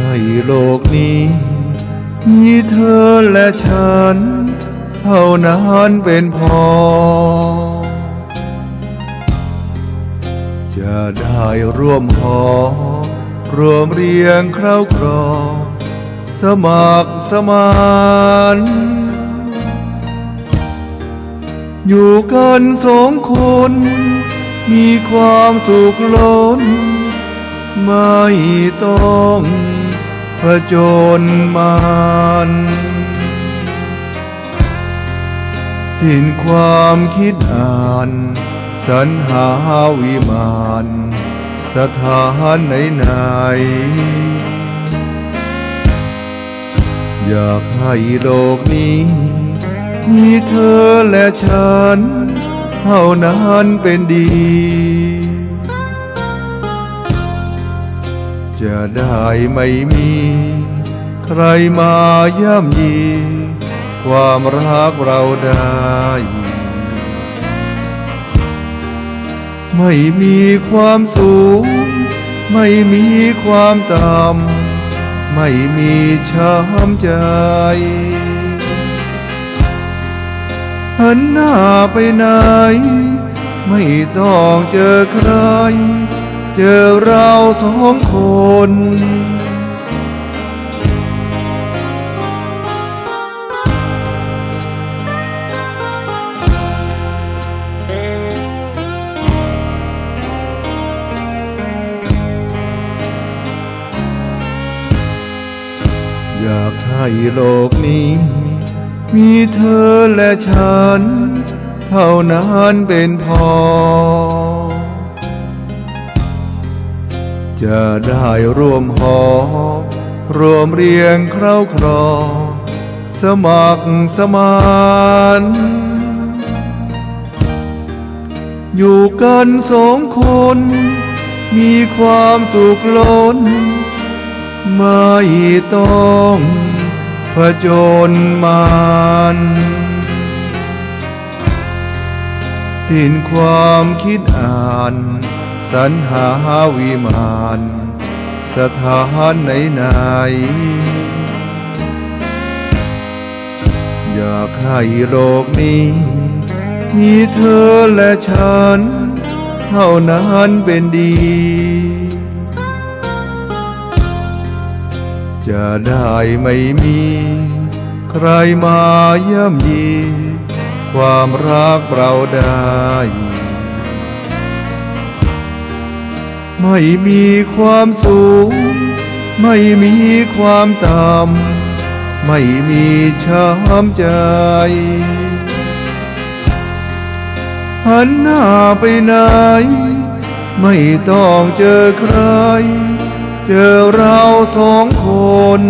ให้โลกนี้ มีเธอและฉัน เท่านั้นเป็นพอ จะได้ร่วมหอ รวมเรียงคราวครอ สมัครสมานอยู่กันสองคน มีความสุขล้น ไม่ต้อง ผจญมานสิ้นความคิดอ่านสรรหาวิมานสถานไหนไหน อยากให้โลกนี้ มีเธอและฉัน เท่านั้นเป็นดี จะได้ไม่มี ใครมาย่ำยี ความรักเราได้ ไม่มีความสูง ไม่มีความต่ำไม่มีช้ำใจหันหน้าไปไหน ไม่ต้องเจอใคร เจอเราสองคน อยากให้โลกนี้ มีเธอและฉัน เท่านั้นเป็นพอ จะได้ร่วมหอ รวมเรียงคราวครอ สมัครสมานอยู่กันสองคน มีความสุขล้น ไม่ต้องผจญมานสิ้นความคิดอ่าน สรรหาวิมานสถานไหนไหน อยากให้โลกนี้ มีเธอและฉัน เท่านั้นเป็นดี จะได้ไม่มี ใครมาย่ำยี ความรักเราได้ ไม่มีความสูง ไม่มีความต่ำไม่มีช้ำใจ หันหน้าไปไหน ไม่ต้องเจอใคร เจอเราสองคน